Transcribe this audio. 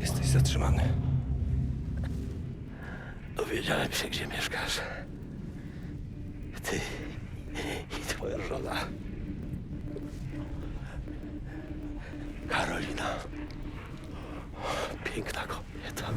Jesteś zatrzymany. Dowiedziałem się, gdzie mieszkasz. Ty i twoja żona. Karolina. Piękna kobieta.